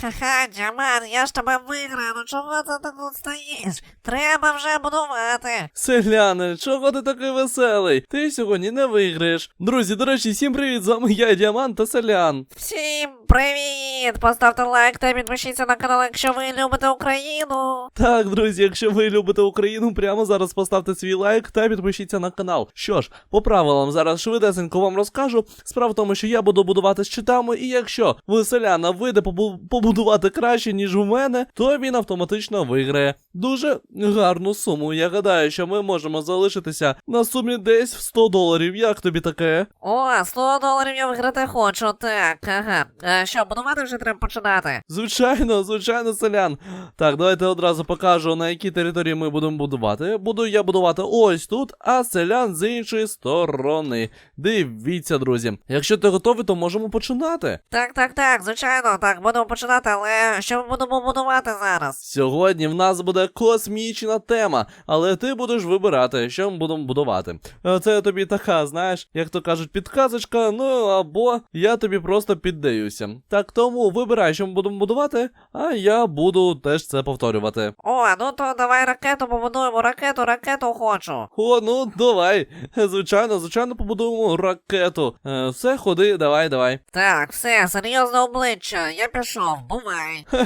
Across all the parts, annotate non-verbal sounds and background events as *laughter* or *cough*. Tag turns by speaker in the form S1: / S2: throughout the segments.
S1: Ха-ха-ха, Джаман, я ж тебе виграю, ну чого ти тут стоїш? Треба вже будувати.
S2: Селяне, чого ти такий веселий? Ти сьогодні не виграєш. Друзі, до речі, всім привіт! З вами я, Діамант та Селян.
S1: Всім привіт! Поставте лайк та підпишіться на канал, якщо ви любите Україну.
S2: Так, друзі, якщо ви любите Україну, прямо зараз поставте свій лайк та підпишіться на канал. Що ж, по правилам зараз швидесенько вам розкажу. Справа в тому, що я буду будувати з щитами, і якщо ви селяна вийде побу- побудувати краще, ніж у мене, то він автоматично виграє. Дуже гарну суму. Я гадаю, що ми можемо залишитися на сумі десь в 100 доларів. Як тобі таке?
S1: О, 100 доларів я виграти хочу, так, ага. Що, будувати вже треба починати?
S2: Звичайно, звичайно, селян. Так, давайте одразу покажу, на якій території ми будемо будувати. Буду я будувати ось тут, а селян з іншої сторони. Дивіться, друзі. Якщо ти готовий, то можемо починати.
S1: Так, так, так, звичайно, так, будемо починати, але що ми будемо будувати зараз?
S2: Сьогодні в нас буде космічна тема, але ти будеш вибирати, що ми будемо будувати. Е, Це тобі така, знаєш, як то кажуть, підказочка, ну або я тобі просто піддаюся. Так тому вибирай, що ми будемо будувати, а я буду теж це повторювати.
S1: О, ну то давай ракету побудуємо, ракету, ракету хочу.
S2: О, ну давай. Звичайно, звичайно, побудуємо ракету. Е, все, ходи, давай, давай.
S1: Так, все, серйозне обличчя, я пішов, бувай. *laughs*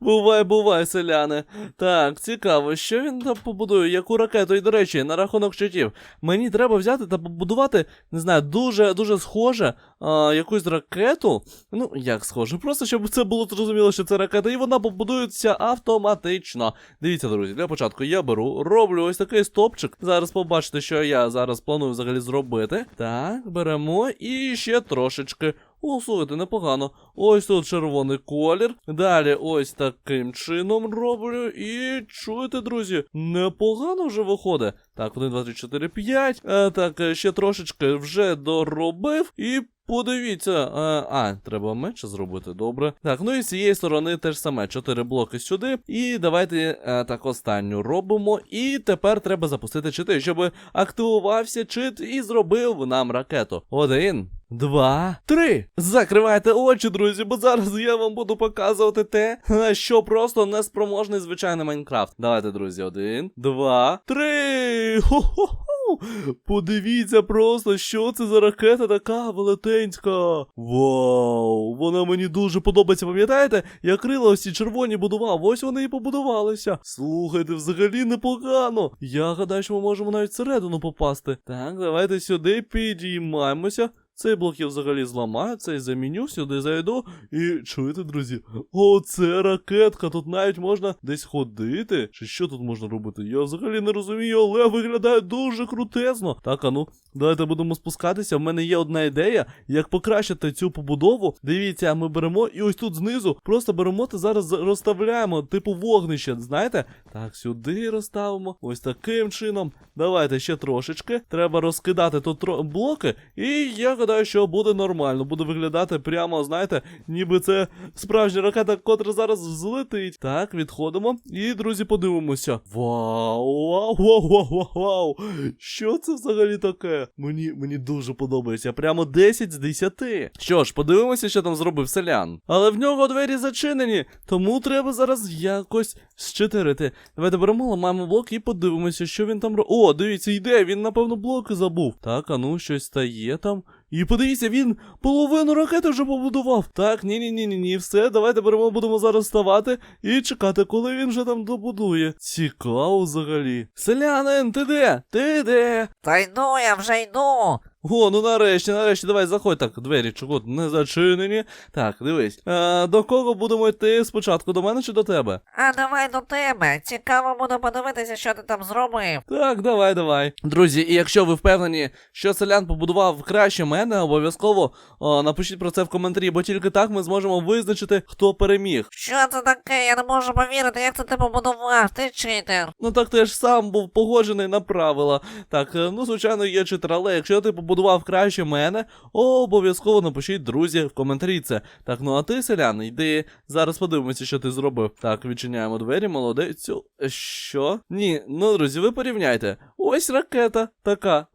S2: Бувай, бувай, селяне. Так, цікаво, що він там побудує, яку ракету. І до речі, на рахунок щитів. Мені треба взяти та побудувати, не знаю, дуже дуже схоже а, якусь ракету. Ну, як схоже, просто щоб це було зрозуміло, що це ракета, і вона побудується автоматично. Дивіться, друзі, для початку я беру, роблю ось такий стопчик. Зараз побачите, що я зараз планую взагалі зробити. Так, беремо і ще трошечки. О, слухайте, непогано. Ось тут червоний колір. Далі ось таким чином роблю. І чуєте, друзі, непогано вже виходить. Так, 1, 2, 3, 4, 5. Е, так, е, ще трошечки вже доробив. І подивіться. Е, а, треба менше зробити, добре. Так, ну і з цієї сторони теж саме. 4 блоки сюди. І давайте е, так останню робимо. І тепер треба запустити чити, щоб активувався чит і зробив нам ракету. Один. Два, три. Закривайте очі, друзі, бо зараз я вам буду показувати те, що просто неспроможний звичайний Майнкрафт. Давайте, друзі, один, два, три. Хо-хо-хо. Подивіться просто, що це за ракета така велетенська. Вау, вона мені дуже подобається, пам'ятаєте? Я крила ось ці червоні будував, ось вони і побудувалися. Слухайте, взагалі непогано. Я гадаю, що ми можемо навіть всередину попасти. Так, давайте сюди підіймаємося. Цей блок я взагалі зламаю, цей заміню, сюди зайду. І чуєте, друзі? О, це ракетка, тут навіть можна десь ходити. Чи що тут можна робити? Я взагалі не розумію, але виглядає дуже крутезно. Так, а ну, давайте будемо спускатися. В мене є одна ідея, як покращити цю побудову. Дивіться, ми беремо і ось тут знизу просто беремо та зараз розставляємо, типу вогнище, знаєте? Так, сюди розставимо. Ось таким чином. Давайте ще трошечки. Треба розкидати тут блоки. І я гадаю, що буде нормально. Буде виглядати прямо, знаєте, ніби це справжня ракета, котра зараз взлетить. Так, відходимо. І, друзі, подивимося. Вау, вау, вау, вау, вау, вау. Що це взагалі таке? Мені, мені дуже подобається. Прямо 10 з 10. Що ж, подивимося, що там зробив селян. Але в нього двері зачинені, тому треба зараз якось щитирити. Давайте беремо, ламаємо блок і подивимося, що він там робить. О, дивіться, йде, він, напевно, блоки забув. Так, а ну, щось стає там. І подивіться, він половину ракети вже побудував. Так, ні, ні, ні, все, давайте беремо, будемо зараз ставати і чекати, коли він вже там добудує. Цікаво взагалі. Селянин, ти де? Ти де?
S1: Та йду, я вже йду.
S2: О, ну нарешті, нарешті, давай заходь так, двері чого не зачинені. Так, дивись. Е, до кого будемо йти спочатку? До мене чи до тебе?
S1: А давай до тебе. Цікаво буде подивитися, що ти там зробив.
S2: Так, давай, давай. Друзі, і якщо ви впевнені, що селян побудував краще мене, обов'язково о, напишіть про це в коментарі, бо тільки так ми зможемо визначити, хто переміг.
S1: Що це таке? Я не можу повірити, як це ти побудував, ти читер.
S2: Ну так ти ж сам був погоджений на правила. Так, е, ну звичайно, є читер, але якщо ти побудував краще мене, обов'язково напишіть, друзі, в коментарі це. Так, ну а ти, селян, йди. Зараз подивимося, що ти зробив. Так, відчиняємо двері, молодець. Що? Ні, ну друзі, ви порівняйте. Ось ракета така.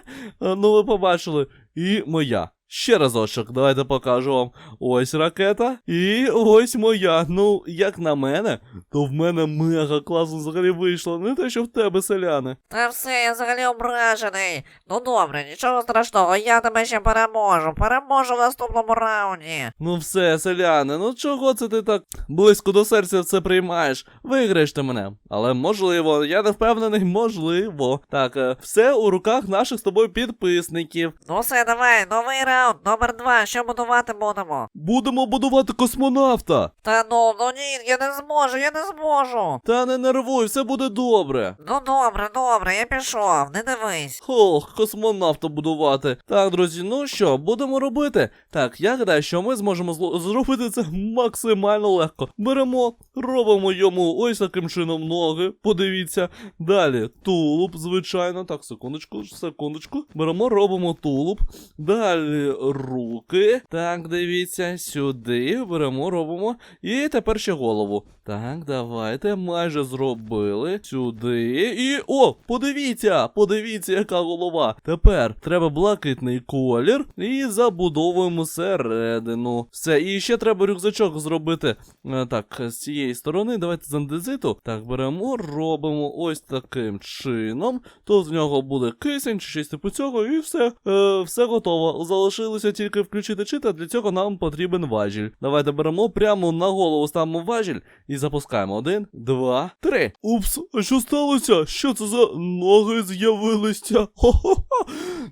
S2: *laughs* ну ви побачили. І моя. Ще разочок, давайте покажу вам. Ось ракета. І ось моя. Ну, як на мене, то в мене мега класно взагалі вийшло. Не те, що в тебе, селяни.
S1: Та все, я взагалі ображений. Ну добре, нічого страшного, я тебе ще переможу. Переможу в наступному раунді.
S2: Ну все, селяни, ну чого це ти так близько до серця це приймаєш? Виграєш ти мене. Але можливо, я не впевнений, можливо. Так, е, все у руках наших з тобою підписників.
S1: Ну все, давай, новий раунд, номер два, що будувати будемо?
S2: Будемо будувати космонавта.
S1: Та ну, ну ні, я не зможу, я не зможу.
S2: Та не нервуй, все буде добре.
S1: Ну добре, добре, я пішов, не дивись.
S2: Ох, космонавта будувати. Так, друзі, ну що, будемо робити? Так, я гадаю, що ми зможемо зло- зробити це максимально легко. Беремо, робимо йому ось таким чином ноги. Подивіться. Далі тулуб, звичайно. Так, секундочку, секундочку. Беремо, робимо тулуб. Далі руки. Так, дивіться, сюди. Беремо, робимо. І тепер ще голову. Так, давайте, майже зробили. Сюди. І. О! Подивіться! Подивіться, яка голова. Тепер треба блакитний колір. І забудовуємо середину. Все, і ще треба рюкзачок зробити. Е, Так, з цієї сторони. Давайте з андезиту. Так, беремо, робимо ось таким чином. То з нього буде кисень чи щось типу цього, і все, е, все готово. Залишилося тільки включити чит, а для цього нам потрібен важіль. Давайте беремо прямо на голову ставимо важіль і запускаємо. Один, два, три. Упс, а що сталося? Що це за ноги з'явилися? Хо-хо-хо!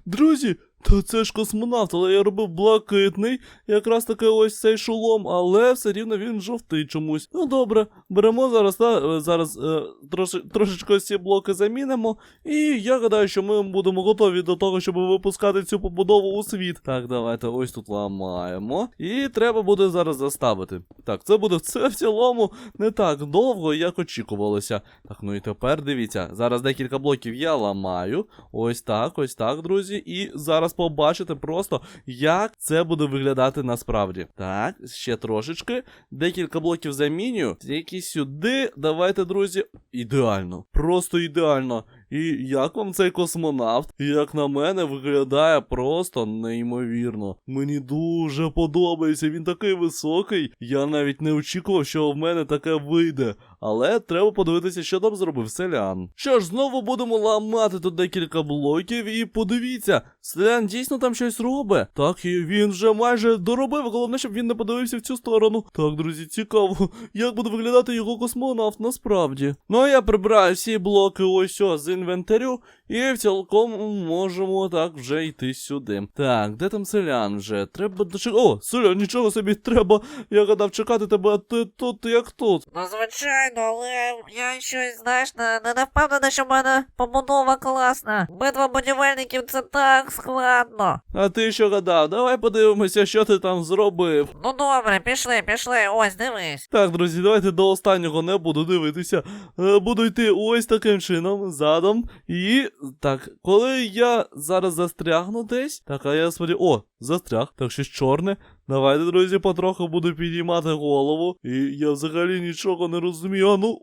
S2: Друзі, та це ж космонавт, але я робив блакитний, якраз таки ось цей шолом, але все рівно він жовтий чомусь. Ну добре, беремо зараз, та, е, зараз е, троши, трошечки ось ці блоки замінимо, і я гадаю, що ми будемо готові до того, щоб випускати цю побудову у світ. Так, давайте ось тут ламаємо. І треба буде зараз заставити. Так, це буде це в цілому не так довго, як очікувалося. Так, ну і тепер дивіться, зараз декілька блоків я ламаю. Ось так, ось так, друзі. І зараз побачите просто, як це буде виглядати насправді. Так, ще трошечки. Декілька блоків замінюю. Які сюди. Давайте, друзі. Ідеально. Просто ідеально. І як вам цей космонавт? Як на мене, виглядає просто неймовірно. Мені дуже подобається. Він такий високий. Я навіть не очікував, що в мене таке вийде. Але треба подивитися, що там зробив селян. Що ж, знову будемо ламати тут декілька блоків, і подивіться, селян дійсно там щось робить. Так, і він вже майже доробив. Головне, щоб він не подивився в цю сторону. Так, друзі, цікаво, як буде виглядати його космонавт насправді. Ну а я прибираю всі блоки ось о, з інвентарю, і цілком можемо так вже йти сюди. Так, де там селян вже? Треба дочекати. О, селян, нічого собі треба. Я гадав чекати тебе, а ти тут як тут.
S1: Ну звичайно, але я щось, знаєш, не, не, не впевнена, що в мене побудова класна. Битва будівельників це так складно.
S2: А ти що гадав? Давай подивимося, що ти там зробив.
S1: Ну добре, пішли, пішли, ось дивись.
S2: Так, друзі, давайте до останнього не буду дивитися. Е, Буду йти ось таким чином, задом. І так, коли я зараз застрягну десь. Так, а я смотрю, О, застряг, так щось чорне. Давайте, друзі, потроху буду підіймати голову. І я взагалі нічого не розумію. А ну.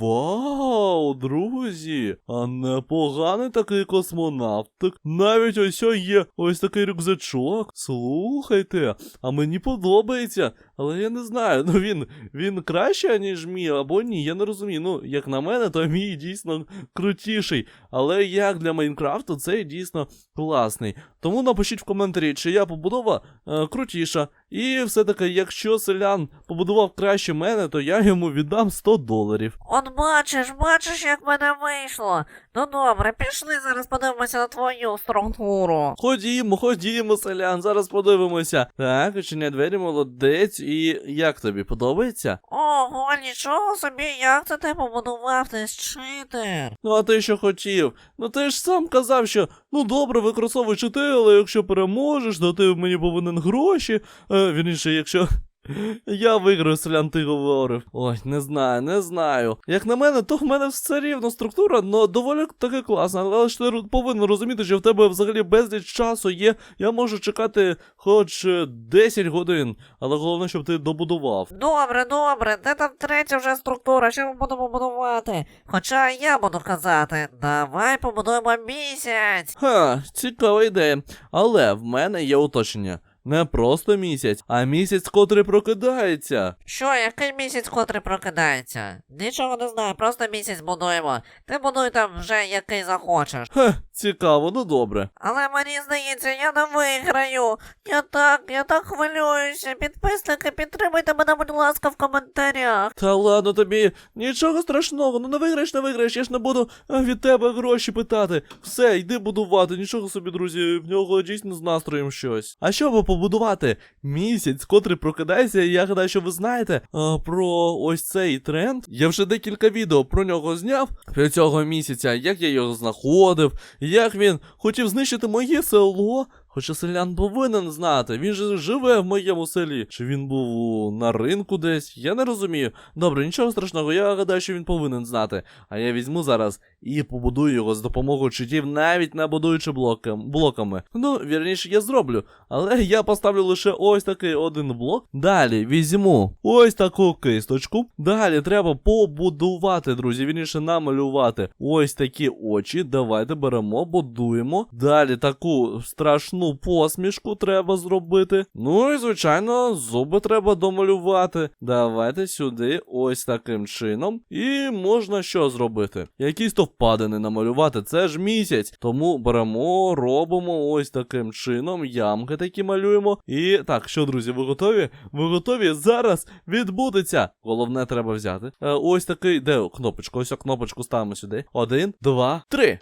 S2: Вау, друзі! А непоганий такий космонавтик. Навіть ось є ось такий рюкзачок. Слухайте, а мені подобається. Але я не знаю, *laughs* ну він, він краще, ніж мій, або ні, я не розумію. Ну, як на мене, то мій дійсно крутіший. Але як для Майнкрафту, цей дійсно класний. Тому напишіть в коментарі, чия побудова е, крутіша. І все-таки, якщо селян побудував краще мене, то я йому віддам 100 доларів.
S1: От бачиш, бачиш, як мене вийшло. Ну добре, пішли зараз подивимося на твою структуру.
S2: Ходімо, ходімо, селян, зараз подивимося. Так, очиня двері, молодець. І як тобі подобається?
S1: Ого, нічого собі, як це ти побудував, ти читер.
S2: Ну, а ти що хотів? Ну ти ж сам казав, що ну добре, використовуй чити, але якщо переможеш, то ти мені повинен гроші. Е, вірніше, якщо. *laughs* Я виграю, селян, ти говорив. Ой, не знаю, не знаю. Як на мене, то в мене все рівно структура, но доволі таки класна. Але ж ти повинен розуміти, що в тебе взагалі безліч часу є. Я можу чекати хоч е, 10 годин, але головне, щоб ти добудував.
S1: Добре, добре, де там третя вже структура, що ми будемо будувати? Хоча я буду казати, давай побудуємо місяць.
S2: Ха, цікава ідея. Але в мене є уточнення. Не просто місяць, а місяць, котрий прокидається.
S1: Що, який місяць котрий прокидається? Нічого не знаю, просто місяць будуємо. Ти будуй там вже який захочеш.
S2: Хе, цікаво, ну добре.
S1: Але мені здається, я не виграю. Я так, я так хвилююся. Підписники, підтримуйте мене, будь ласка, в коментарях.
S2: Та ладно тобі, нічого страшного, ну не виграєш, не виграєш, я ж не буду е, від тебе гроші питати. Все, йди будувати, нічого собі, друзі, в нього дійсно з настроєм щось. А що би побудувати? Місяць, котрий прокидається, я гадаю, що ви знаєте а, про ось цей тренд. Я вже декілька відео про нього зняв про цього місяця, як я його знаходив, як він хотів знищити моє село. Хоча селян повинен знати, він же живе в моєму селі. Чи він був на ринку десь? Я не розумію. Добре, нічого страшного, я гадаю, що він повинен знати. А я візьму зараз і побудую його з допомогою читів, навіть не будуючи блоками. Ну, вірніше, я зроблю. Але я поставлю лише ось такий один блок. Далі візьму ось таку кисточку. Далі треба побудувати, друзі, вірніше намалювати ось такі очі. Давайте беремо, будуємо. Далі таку страшну посмішку треба зробити. Ну і звичайно, зуби треба домалювати. Давайте сюди, ось таким чином. І можна що зробити? Якісь то впадини намалювати. Це ж місяць. Тому беремо, робимо ось таким чином. Ямки такі малюємо. І так, що, друзі, ви готові? Ви готові? Зараз відбудеться. Головне треба взяти. Е, ось такий, де кнопочка? Ось кнопочку ставимо сюди. Один, два, три.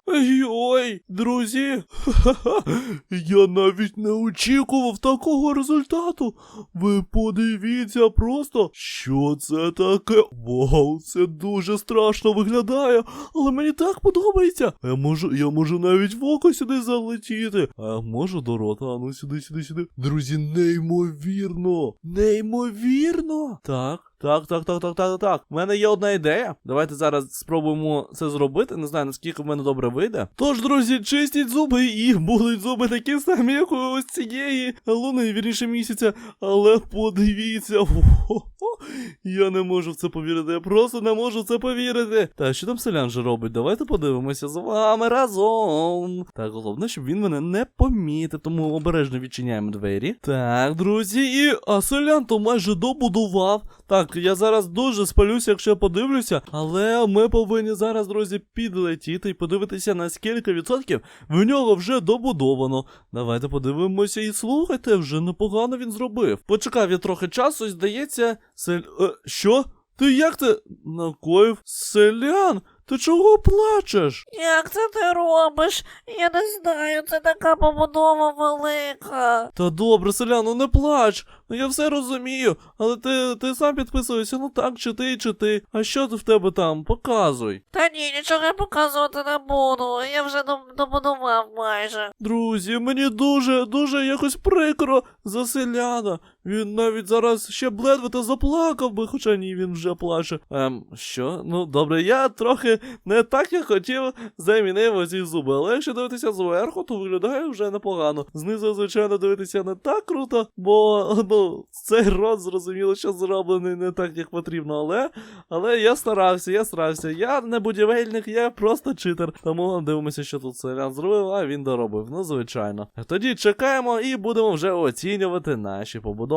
S2: Ой, друзі. Ха-ха. *laughs* Я навіть не очікував такого результату. Ви подивіться просто, що це таке. Вау, це дуже страшно виглядає, але мені так подобається. Я можу, я можу навіть в око сюди залетіти. А можу до рота, а ну сюди, сюди, сюди. Друзі, неймовірно. Неймовірно. Так. Так, так, так, так, так, так. У мене є одна ідея. Давайте зараз спробуємо це зробити. Не знаю, наскільки в мене добре вийде. Тож, друзі, чистіть зуби, і будуть зуби такі самі, як у ось цієї луни, вірніше місяця. Але подивіться. *laughs* Я не можу в це повірити. Я просто не можу в це повірити. Та що там селян же робить? Давайте подивимося з вами разом. Так, головне, щоб він мене не помітив, тому обережно відчиняємо двері. Так, друзі, і а селян то майже добудував. Так, я зараз дуже спалюся, якщо подивлюся, але ми повинні зараз, друзі, підлетіти і подивитися, на скільки відсотків в нього вже добудовано. Давайте подивимося і слухайте, вже непогано він зробив. Почекав я трохи часу, і здається, сель. Е, що? Ти як ти накоїв? Селян? Ти чого плачеш?
S1: Як це ти робиш? Я не знаю, це така побудова велика.
S2: Та добре, селяну, не плач. Ну я все розумію, але ти, ти сам підписуєшся, ну так, чи ти, чи ти. А що в тебе там? Показуй.
S1: Та ні, нічого я показувати не буду. Я вже добудував майже.
S2: Друзі, мені дуже, дуже якось прикро за селяна. Він навіть зараз ще бледве та заплакав би, хоча ні, він вже плаче. Ем, що? Ну добре, я трохи не так як хотів замінив оці зуби, але якщо дивитися зверху, то виглядає вже непогано. Знизу, звичайно, дивитися не так круто, бо ну, цей рот зрозуміло, що зроблений не так, як потрібно, але, але я старався, я старався. Я не будівельник, я просто читер. Тому дивимося, що тут селян зробив, а він доробив. Ну, звичайно. Тоді чекаємо і будемо вже оцінювати наші побудови,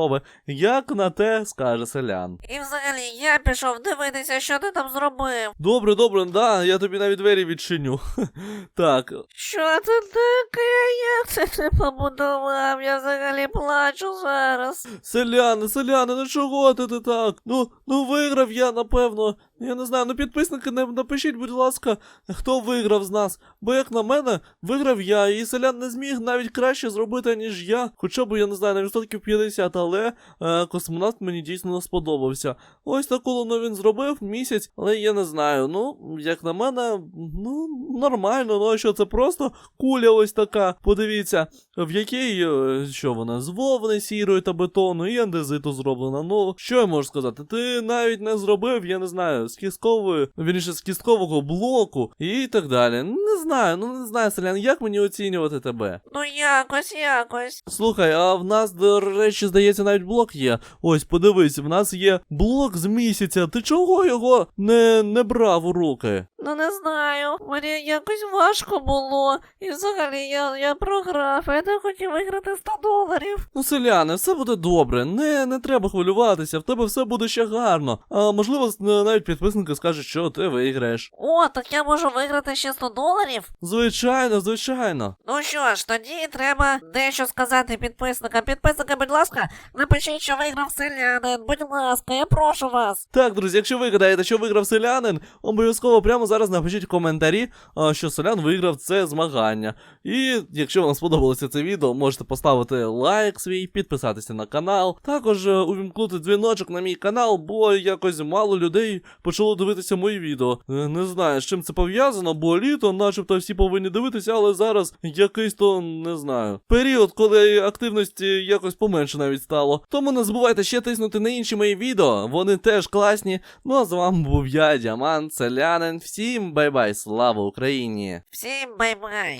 S2: як на те скаже селян.
S1: І взагалі я пішов дивитися, що ти там зробив.
S2: Добре, добре, да, я тобі навіть двері відчиню. *laughs* так,
S1: Що це таке? Як це ти побудував? Я взагалі плачу зараз.
S2: селяни, селяни, ну чого ти, ти так? Ну, ну виграв я, напевно. Я не знаю, ну підписники не напишіть, будь ласка, хто виграв з нас. Бо як на мене, виграв я, і селян не зміг навіть краще зробити, ніж я. Хоча б, я не знаю, на відсотків 50, але е, космонавт мені дійсно сподобався. Ось таку луну він зробив місяць, але я не знаю. Ну, як на мене, ну, нормально, ну що це просто куля ось така. Подивіться, в якій, е, що вона, з вовни сірої та бетону. і андезиту зроблена. Ну, що я можу сказати? Ти навіть не зробив, я не знаю, з кісткової, вірніше, з кісткового блоку і так далі. Не знаю, ну не знаю, селян, як мені оцінювати тебе?
S1: Ну якось, якось.
S2: Слухай, а в нас, до речі, здається, навіть блок є. Ось, подивись, в нас є блок з місяця. Ти чого його не, не брав у руки?
S1: Ну не знаю. Мені якось важко було. І взагалі я, я програв. Я не хотів виграти 100 доларів.
S2: Ну, селяне, все буде добре. Не, не треба хвилюватися, в тебе все буде ще гарно. А можливо, навіть підписники скажуть, що ти виграєш.
S1: О, так я можу виграти ще 100 доларів?
S2: Звичайно, звичайно.
S1: Ну що ж, тоді треба дещо сказати підписникам. Підписники, будь ласка, напишіть, що виграв селянин. Будь ласка, я прошу вас.
S2: Так, друзі, якщо ви гадаєте, що виграв селянин, обов'язково прямо зараз напишіть в коментарі, що селян виграв це змагання. І якщо вам сподобалося це відео, можете поставити лайк свій, підписатися на канал. Також е, увімкнути дзвіночок на мій канал, бо якось мало людей почало дивитися мої відео. Е, Не знаю, з чим це пов'язано, бо літо, начебто всі повинні дивитися, але зараз якийсь то не знаю. Період, коли активності якось поменше навіть стало. Тому не забувайте ще тиснути на інші мої відео, вони теж класні. Ну а з вами був я, Діамант, селянин. Всім бай-бай, слава Україні!
S1: Всім бай-бай.